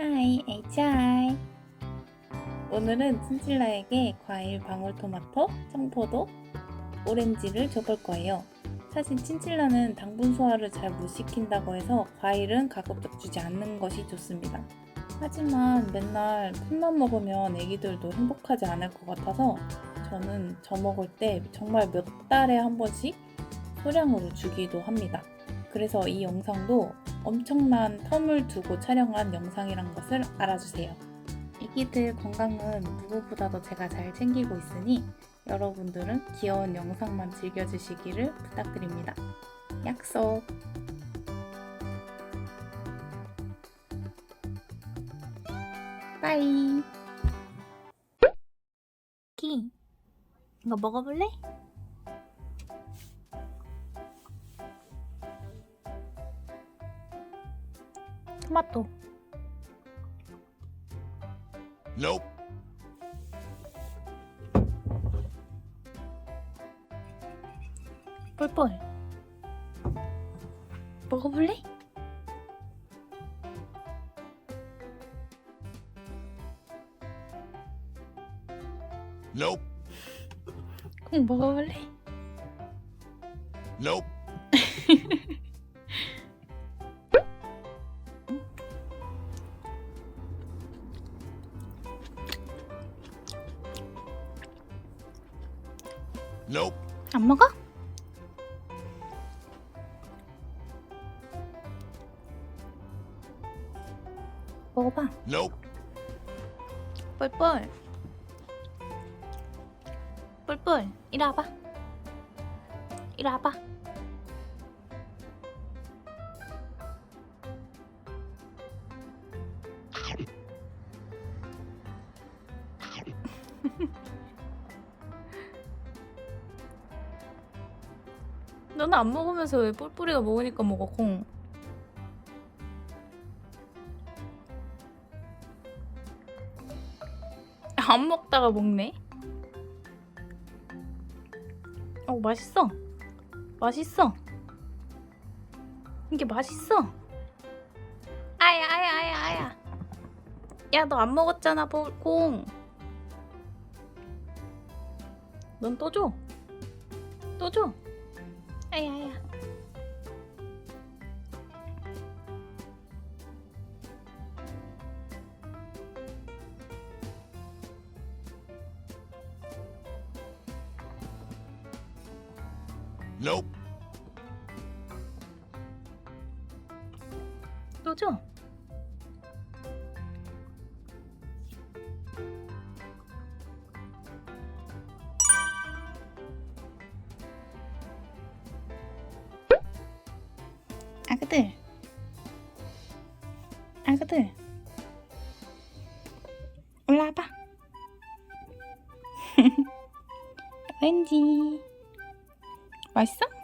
하이, HI. 오늘은 친칠라에게 과일 방울토마토, 청포도, 오렌지를 줘볼 거예요. 사실 친칠라는 당분 소화를 잘 못 시킨다고 해서 과일은 가급적 주지 않는 것이 좋습니다. 하지만 맨날 풀만 먹으면 애기들도 행복하지 않을 것 같아서 저는 저 먹을 때 정말 몇 달에 한 번씩 소량으로 주기도 합니다. 그래서 이 영상도 엄청난 텀을 두고 촬영한 영상이란 것을 알아주세요. 애기들 건강은 누구보다도 제가 잘 챙기고 있으니 여러분들은 귀여운 영상만 즐겨주시기를 부탁드립니다. 약속! 빠이! 키, 이거 먹어볼래? 토마토. Nope. 뿔뿔. 먹어볼래? Nope. 콩 먹어볼래? Nope. 안 먹어? 먹어봐. Nope. 뿔뿔. 뿔뿔, 이리 와봐. 이리 와봐. 너는 안 먹으면서 왜 뿔뿔이가 먹으니까 먹어 콩? 안 먹다가 먹네. 어 맛있어. 맛있어. 이게 맛있어. 아야 아야 아야 아야. 야 너 안 먹었잖아 볼- 콩. 넌 또 줘. 또 줘. 아야 아야. Nope. 또 줘. 아그들. 아그들. 올라와봐. 왠지. 맛있어?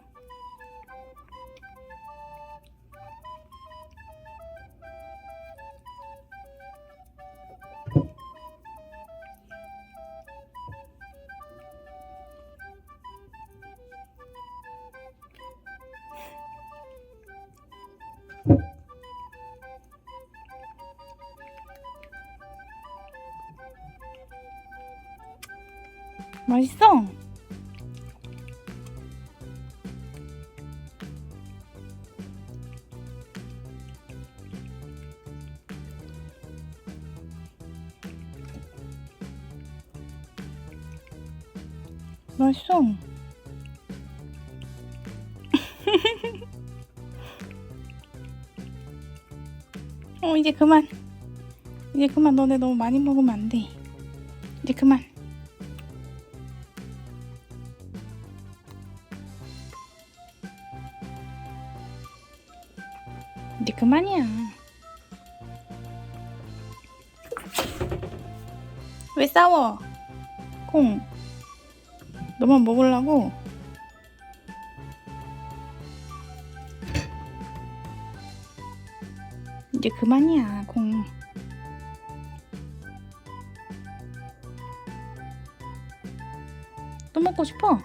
맛있어. 맛있어. 어 이제 그만. 이제 그만 너네 너무 많이 먹으면 안 돼. 이제 그만. 이제 그만이야. 왜 싸워? 콩. 너만 먹으려고? 이제 그만이야, 콩. 또 먹고 싶어?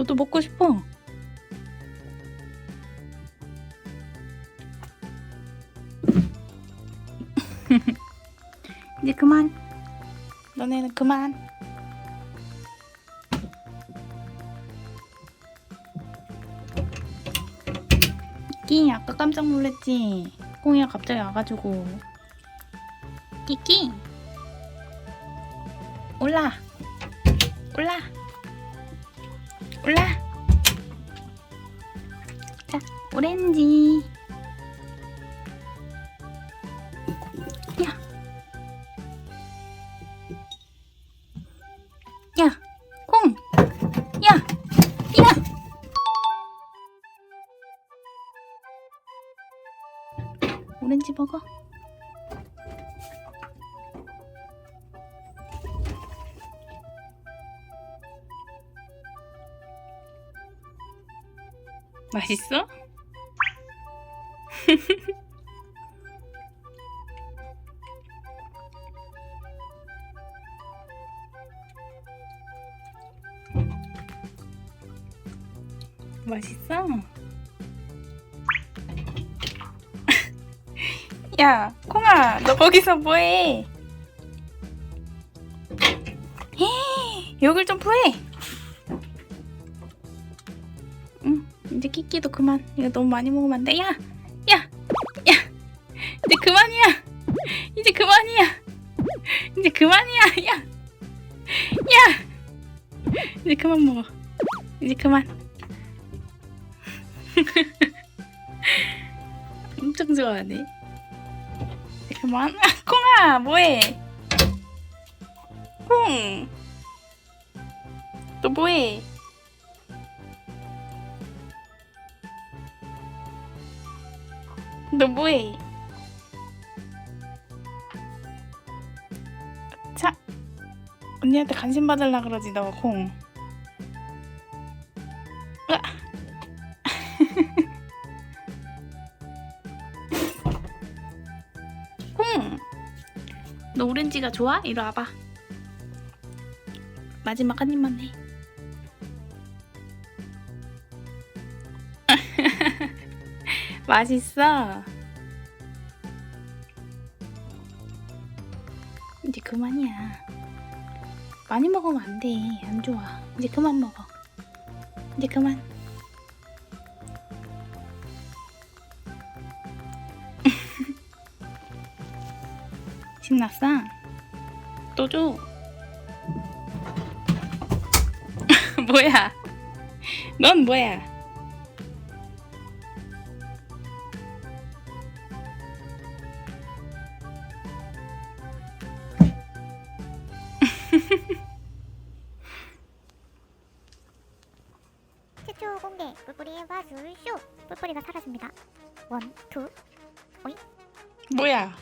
너도 먹고 싶어? 이제 그만. 너네는 그만. 끼 아까 깜짝 놀랐지. 꽁이가 갑자기 와가지고. 끼끼. 올라. 올라. 올라. 자, 오렌지. 야. 야, 콩. 야, 야. 오렌지 먹어. 맛있어? 맛있어? 야, 콩아, 너 거기서 뭐해? 헤, 욕을 좀 부해. 이제 끼끼도 그만. 이거 너무 많이 먹으면 안 돼. 야, 야, 야, 이제 그만이야. 이제 그만이야. 이제 그만이야. 야, 야, 이제 그만 먹어. 이제 그만. 엄청 좋아하네. 이제 그만. 아, 콩아, 뭐해? 콩. 너 뭐해? 너 뭐해? 자, 언니한테 관심 받으려 그러지 너 콩. 으아. 콩. 너 오렌지가 좋아? 이리 와봐. 마지막 한 입만 해. 맛있어. 이제 그만이야. 많이 먹으면 안 돼. 안 좋아. 이제 그만 먹어. 이제 그만. 신났어? 또 줘. 뭐야? 넌 뭐야? 최초 공개 뿔뿔이의 마술쇼. 뿔뿔이가 사라집니다. 원, 투 뭐야?